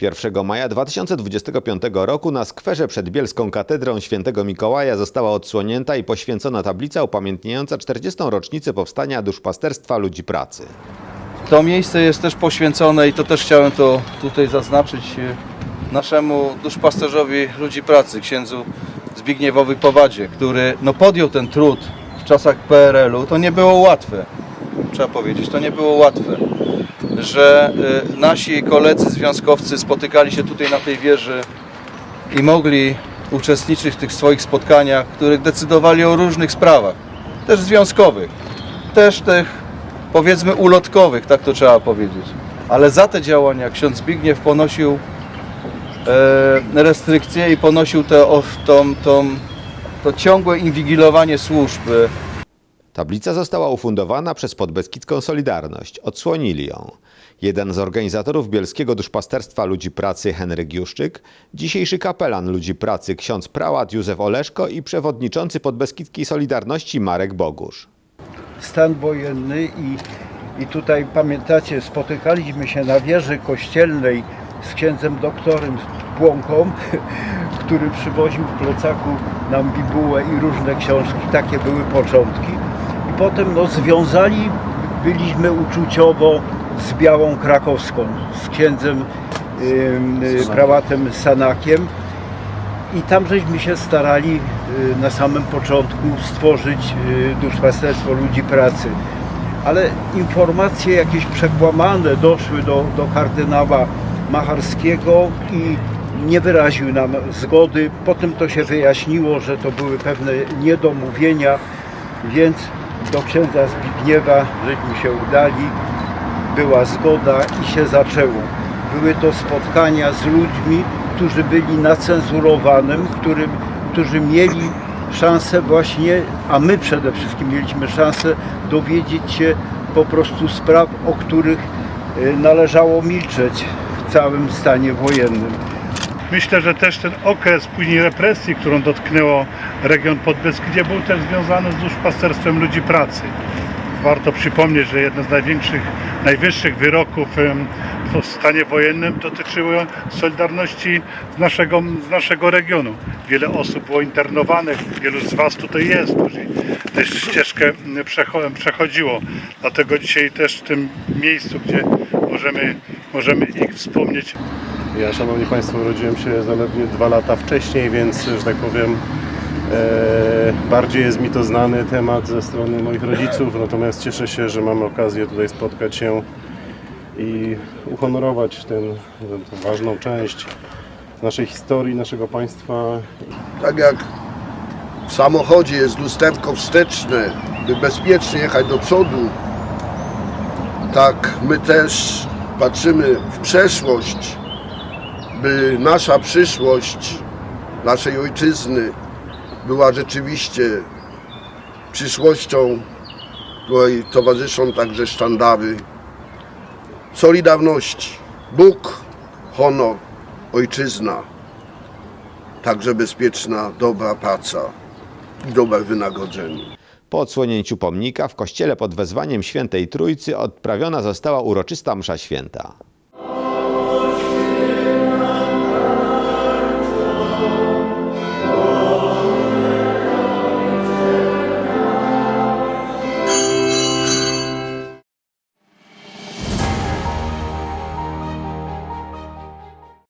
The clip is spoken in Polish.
1 maja 2025 roku na skwerze przed Bielską Katedrą Świętego Mikołaja została odsłonięta i poświęcona tablica upamiętniająca 40. rocznicę powstania duszpasterstwa ludzi pracy. To miejsce jest też poświęcone i to też chciałem to tutaj zaznaczyć e, naszemu duszpasterzowi ludzi pracy, księdzu Zbigniewowi Powadzie, który no, podjął ten trud w czasach PRL-u. To nie było łatwe, trzeba powiedzieć, to nie było łatwe, że e, nasi koledzy związkowcy spotykali się tutaj na tej wieży i mogli uczestniczyć w tych swoich spotkaniach, których decydowali o różnych sprawach, też związkowych, też tych powiedzmy ulotkowych, tak to trzeba powiedzieć. Ale za te działania ksiądz Zbigniew ponosił e, restrykcje i ponosił te, tą, tą, to ciągłe inwigilowanie służb. Tablica została ufundowana przez Podbeskidzką Solidarność. Odsłonili ją. Jeden z organizatorów Bielskiego Duszpasterstwa Ludzi Pracy Henryk Juszczyk, dzisiejszy kapelan Ludzi Pracy ksiądz prałat Józef Oleszko i przewodniczący Podbeskidzkiej Solidarności Marek Bogusz. stan wojenny i, i tutaj pamiętacie, spotykaliśmy się na wieży kościelnej z księdzem doktorem Płonką, który przywoził w plecaku nam bibułę i różne książki, takie były początki. Potem no, związali byliśmy uczuciowo z Białą Krakowską, z księdzem ym, y, prałatem Sanakiem. I tam żeśmy się starali y, na samym początku stworzyć y, duszpasterstwo ludzi pracy. Ale informacje jakieś przekłamane doszły do, do kardynała Macharskiego i nie wyraził nam zgody. Potem to się wyjaśniło, że to były pewne niedomówienia, więc do księdza Zbigniewa żeśmy się udali, była zgoda i się zaczęło. Były to spotkania z ludźmi, którzy byli na cenzurowanym, którym, którzy mieli szansę właśnie, a my przede wszystkim mieliśmy szansę dowiedzieć się po prostu spraw, o których y, należało milczeć w całym stanie wojennym. Myślę, że też ten okres później represji, którą dotknęło region Podbeskidzie, był też związany z duszpasterstwem ludzi pracy. Warto przypomnieć, że jeden z największych, najwyższych wyroków w stanie wojennym dotyczyły Solidarności z naszego, z naszego regionu. Wiele osób było internowanych, wielu z Was tutaj jest, którzy tę ścieżkę przechodziło. Dlatego dzisiaj też w tym miejscu, gdzie możemy, możemy ich wspomnieć, Ja, szanowni państwo, urodziłem się zaledwie dwa lata wcześniej, więc, że tak powiem, e, bardziej jest mi to znany temat ze strony moich rodziców, natomiast cieszę się, że mamy okazję tutaj spotkać się i uhonorować ten, tę ważną część naszej historii, naszego państwa. Tak jak w samochodzie jest lusterko wsteczne, by bezpiecznie jechać do przodu, tak my też patrzymy w przeszłość, by nasza przyszłość naszej ojczyzny była rzeczywiście przyszłością, której towarzyszą także sztandary Solidarności. Bóg, honor, ojczyzna także bezpieczna, dobra praca i dobre wynagrodzenie. Po odsłonięciu pomnika w kościele pod wezwaniem Świętej Trójcy odprawiona została uroczysta msza święta.